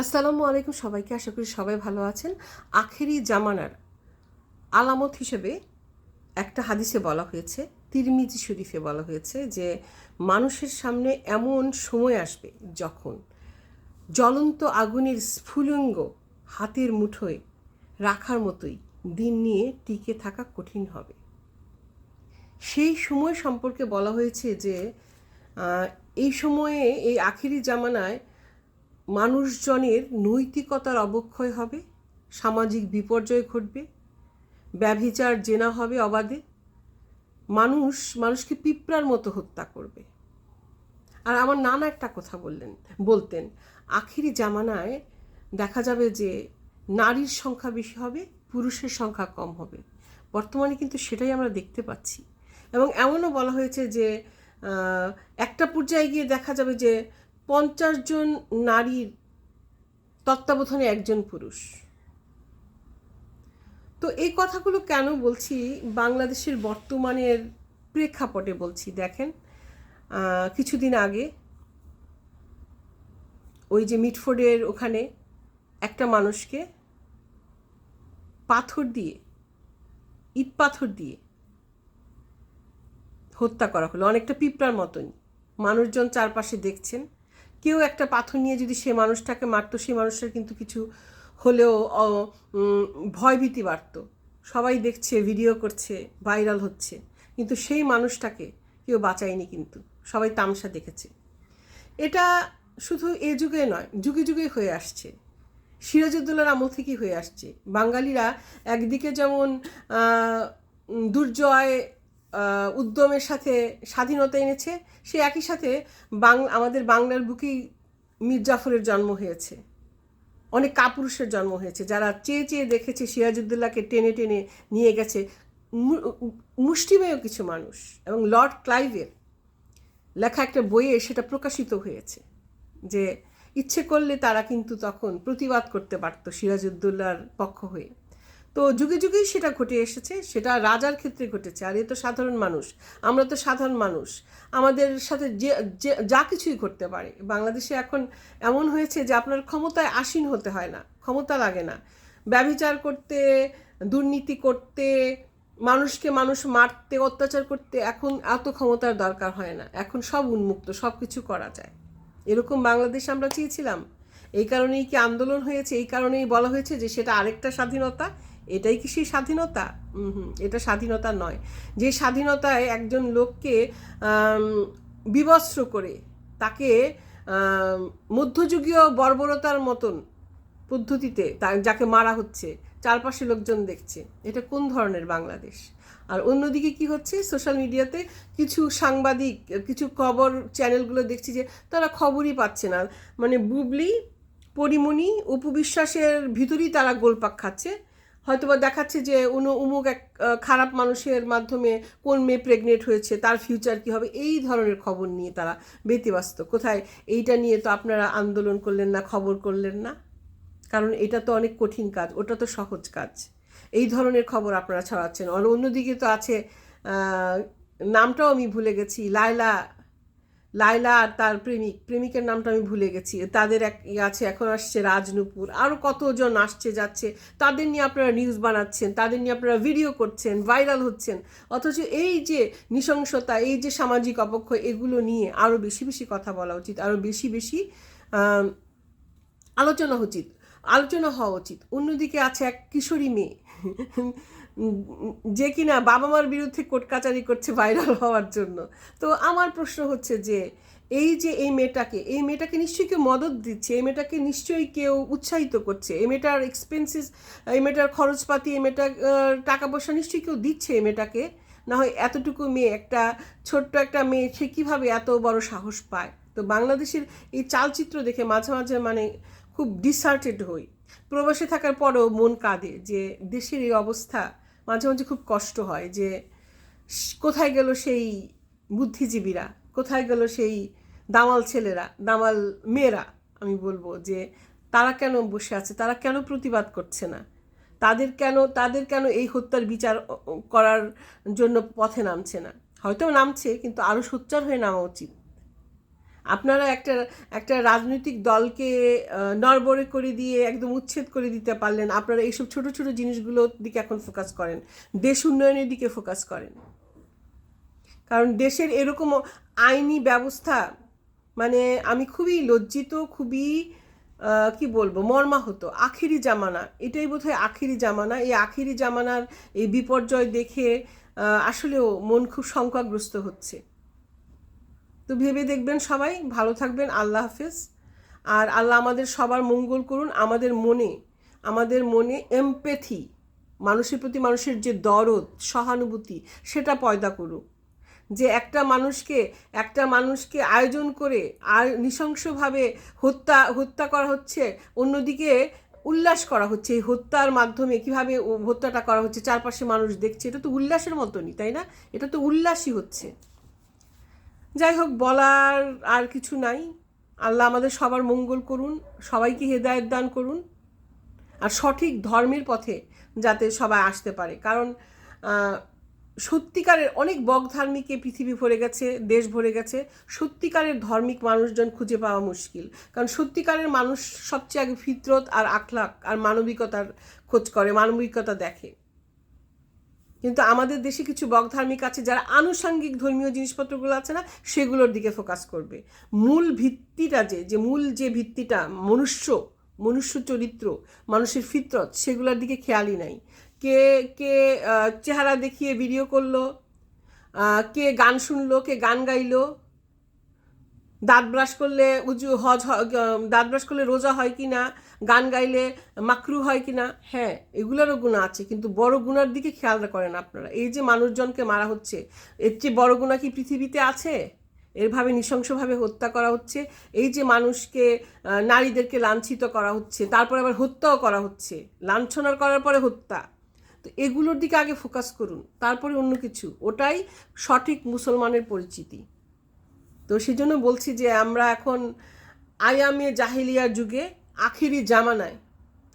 আসসালামু আলাইকুম সবাইকে, আশা করি সবাই ভালো আছেন। আখেরি জামানার আলামত হিসেবে একটা হাদিসে বলা হয়েছে, তিরমিজি শরীফে বলা হয়েছে যে মানুষের সামনে এমন সময় আসবে যখন জ্বলন্ত আগুনের স্ফুলিঙ্গ হাতের মুঠোয় রাখার মতোই দিন নিয়ে টিকে থাকা কঠিন হবে। সেই সময় সম্পর্কে বলা হয়েছে যে এই সময়ে এই আখেরি জামানায় মানুষজনের নৈতিকতার অবক্ষয় হবে, সামাজিক বিপর্যয় ঘটবে, ব্যভিচার জেনা হবে অবাধে, মানুষ, মানুষকে পিঁপড়ার মতো হত্যা করবে। আর আমার নানা একটা কথা বললেন, বলতেন, আখিরি জামানায় দেখা যাবে যে নারীর সংখ্যা বেশি হবে, পুরুষের সংখ্যা কম হবে। বর্তমানে কিন্তু সেটাই আমরা দেখতে পাচ্ছি। এবং এমনও বলা হয়েছে যে একটা পর্যায়ে গিয়ে দেখা যাবে যে পঞ্চাশ জন নারীর তত্ত্বাবধানে একজন পুরুষ। তো এই কথাগুলো কেন বলছি? বাংলাদেশের বর্তমানের প্রেক্ষাপটে বলছি। দেখেন কিছুদিন আগে ওই যে মিটফোর্ডের ওখানে একটা মানুষকে পাথর দিয়ে, ইট পাথর দিয়ে হত্যা করা হলো। অনেকটা পিঁপড়ার মতনই। মানুষজন চারপাশে দেখছেন। কেউ একটা পাথর নিয়ে যদি সে মানুষটাকে মারতো সেই মানুষটার কিন্তু কিছু হলেও ভয়ভীতি বাড়তো। সবাই দেখছে ভিডিও করছে ভাইরাল হচ্ছে। কিন্তু সেই মানুষটাকে কেউ বাঁচায়নি কিন্তু। সবাই তামসা দেখেছে। এটা শুধু এ যুগে নয়, যুগে যুগে হয়ে আসছে। সিরাজউদ্দৌলার আমল থেকেই হয়ে আসছে। বাঙালিরা একদিকে যেমন দুর্জয় উদ্যমের সাথে স্বাধীনতা এনেছে সে একই সাথে বাং, আমাদের বাংলার বুকেই মীর জাফরের জন্ম হয়েছে। অনেক কাপুরুষের জন্ম হয়েছে, যারা চেয়ে চেয়ে দেখেছে সিরাজউদ্দৌলাকে টেনে টেনে নিয়ে গেছে। মুষ্টিমেয় কিছু মানুষ এবং লর্ড ক্লাইভের লেখা একটা বইয়ে সেটা প্রকাশিত হয়েছে যে ইচ্ছে করলে তারা কিন্তু তখন প্রতিবাদ করতে পারতো সিরাজউদ্দৌলার পক্ষ হয়ে। তো যুগে যুগেই সেটা ঘটে এসেছে, সেটা রাজার ক্ষেত্রে ঘটেছে, আর এ তো সাধারণ মানুষ, আমরা তো সাধারণ মানুষ। আমাদের সাথে যে, যে- কিছুই ঘটতে পারে, বাংলাদেশে এখন এমন হয়েছে যে আপনার ক্ষমতায় আসীন হতে হয় না, ক্ষমতা লাগে না। ব্যভিচার করতে, দুর্নীতি করতে, মানুষকে মানুষ মারতে, অত্যাচার করতে এখন এত ক্ষমতার দরকার হয় না, এখন সব উন্মুক্ত, সব কিছু করা যায়। এরকম বাংলাদেশ আমরা চেয়েছিলাম। এই কারণেই কি আন্দোলন হয়েছে, এই কারণেই বলা হয়েছে যে সেটা আরেকটা স্বাধীনতা এটাই কি সেই স্বাধীনতা? হুম, এটা স্বাধীনতা নয়। যে স্বাধীনতায় একজন লোককে বিবস্ত্র করে তাকে মধ্যযুগীয় বর্বরতার মতন পদ্ধতিতে যাকে মারা হচ্ছে চারপাশে লোকজন দেখছে, এটা কোন ধরনের বাংলাদেশ? আর অন্যদিকে কি হচ্ছে? সোশ্যাল মিডিয়াতে কিছু সাংবাদিক, কিছু খবর চ্যানেলগুলো দেখছি যে তারা খবরই পাচ্ছে না। মানে বুবলি, পরিমণি উপবিশ্বাসের ভিতরেই তারা গোলপাক খাচ্ছে। হয়তোবা দেখাচ্ছে যে উনো উমুক এক খারাপ মানুষের মাধ্যমে কোন মেয়ে প্রেগনেন্ট হয়েছে, তার ফিউচার কি হবে, এই ধরনের খবর নিয়ে তারা ব্যতিব্যস্ত। কোথায়? এইটা নিয়ে তো আপনারা আন্দোলন করলেন না, খবর করলেন না। কারণ এটা তো অনেক কঠিন কাজ, ওটা তো সহজ কাজ। এই ধরনের খবর আপনারা ছড়াচ্ছেন। আর অন্যদিকে তো আছে নামটাও আমি ভুলে গেছি, লায়লা লায়লা আর তার প্রেমিক, প্রেমিকের নামটা আমি ভুলে গেছি। তাদের এক আছে, এখন আসছে রাজনুপুর। আরও কতজন আসছে, যাচ্ছে, তাদের নিয়ে আপনারা নিউজ বানাচ্ছেন, তাদের নিয়ে আপনারা ভিডিও করছেন ভাইরাল হচ্ছেন। অথচ এই যে নৃশংসতা, এই যে সামাজিক অবক্ষয় এগুলো নিয়ে আরও বেশি বেশি কথা বলা উচিত আরও বেশি বেশি আলোচনা উচিত, আলোচনা হওয়া উচিত। অন্যদিকে আছে এক কিশোরী মেয়ে যে কিনা বাবা মার বিরুদ্ধে কোর্ট কাচারি করছে ভাইরাল হওয়ার জন্য। তো আমার প্রশ্ন হচ্ছে যে, এই যে এই মেয়েটাকে এই মেয়েটাকে নিশ্চয়ই কেউ মদত দিচ্ছে, এই মেয়েটাকে নিশ্চয়ই কেউ উৎসাহিত করছে, এই মেয়েটার এক্সপেন্সেস এই মেয়েটার খরচপাতি, এই মেয়েটার টাকা পয়সা নিশ্চয়ই কেউ দিচ্ছে এই মেয়েটাকে? না হয় এতটুকু মেয়ে, একটা ছোট্ট একটা মেয়ে, সে কীভাবে এত বড় সাহস পায়? তো বাংলাদেশের এই চালচিত্র দেখে মাঝে মাঝে মানে খুব ডিসার্টেড হই। প্রবাসে থাকার পরেও মন কাঁদে যে দেশের এই অবস্থা মাঝে মাঝে খুব কষ্ট হয় যে কোথায় গেল সেই বুদ্ধিজীবীরা? কোথায় গেল সেই দামাল ছেলেরা, দামাল মেয়েরা? আমি বলব যে, তারা কেন বসে আছে? তারা কেন প্রতিবাদ করছে না? তাদের কেন তাদের কেন এই হত্যার বিচার করার জন্য পথে নামছে না? হয়তো নামছে, কিন্তু আরও সোচ্চার হয়ে নামা উচিত। আপনারা একটা একটা রাজনৈতিক দলকে নড়বড়ে করে দিয়ে একদম উচ্ছেদ করে দিতে পারলেন, আপনারা এইসব ছোট ছোট জিনিসগুলোর দিকে এখন ফোকাস করেন, দেশ উন্নয়নের দিকে ফোকাস করেন। কারণ দেশের এরকম আইনি ব্যবস্থা মানে আমি খুবই লজ্জিত, খুবই কি বলব, মর্মাহত, আখিরি জামানা, এটাই বোধহয় আখিরি জামানা, এই আখিরি জামানার এই বিপর্যয় দেখে আসলেও মন খুব শঙ্কাগ্রস্ত হচ্ছে। তো ভেবে দেখবেন সবাই। ভালো থাকবেন, আল্লাহ হাফেজ। আর আল্লাহ আমাদের সবার মঙ্গল করুন, আমাদের মনে আমাদের মনে এমপেথি মানুষের প্রতি মানুষের যে দরদ, সহানুভূতি, সেটা পয়দা করুক। যে একটা মানুষকে একটা মানুষকে আয়োজন করে আর নৃশংসভাবে হত্যা হত্যা করা হচ্ছে, অন্যদিকে উল্লাস করা হচ্ছে। এই হত্যার মাধ্যমে কীভাবে হত্যাটা করা হচ্ছে, চারপাশে মানুষ দেখছে, এটা তো উল্লাসের মতনই, তাই না? এটা তো উল্লাসই হচ্ছে। যাই হোক, বলার আর কিছু নাই। আল্লাহ আমাদের সবার মঙ্গল করুন, সবাইকে হেদায়ত দান করুন। আর সঠিক ধর্মের পথে যাতে সবাই আসতে পারে। কারণ সত্যিকারের অনেক বক ধার্মিকে পৃথিবী ভরে গেছে, দেশ ভরে গেছে। সত্যিকারের ধর্মিক মানুষজন খুঁজে পাওয়া মুশকিল। কারণ সত্যিকারের মানুষ সবচেয়ে আগে ফিতরত আর আখলাক আর মানবিকতার খোঁজ করে, মানবিকতা দেখে। কিন্তু আমাদের দেশে কিছু বকধার্মিক আছে যারা আনুষাঙ্গিক ধর্মীয় জিনিসপত্রগুলো আছে না, সেগুলোর দিকে ফোকাস করবে। মূল ভিত্তিটা যে যে মূল যে ভিত্তিটা, মনুষ্য মনুষ্য চরিত্র, মানুষের ফিতরত, সেগুলোর দিকে খেয়ালই নাই। কে কে চেহারা দেখিয়ে ভিডিও করল কে গান শুনলো, কে গান গাইলো দাঁত ব্রাশ করলে উজু, হজ দাঁত ব্রাশ করলে রোজা হয় কি না গান গাইলে মাকরু হয় কি না হ্যাঁ এগুলোরও গুণা আছে, কিন্তু বড় গুণার দিকে খেয়াল করেন আপনারা। এই যে মানুষজনকে মারা হচ্ছে, এর চেয়ে বড় গুণা কি পৃথিবীতে আছে? এরভাবে নৃশংসভাবে হত্যা করা হচ্ছে, এই যে মানুষকে নারীদেরকে লাঞ্ছিত করা হচ্ছে, তারপরে আবার হত্যাও করা হচ্ছে, লাঞ্ছনার করার পরে হত্যা। তো এগুলোর দিকে আগে ফোকাস করুন, তারপরে অন্য কিছু, ওটাই সঠিক মুসলমানের পরিচিতি। তো সেই জন্য বলছি যে আমরা এখন আয়ামে জাহিলিয়ার যুগে আখিরি জামানায়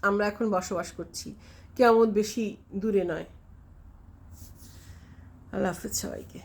আমরা এখন বসবাস করছি। কেমন বেশি দূরে নয়। আল্লাহ হাফিজ সবাইকে।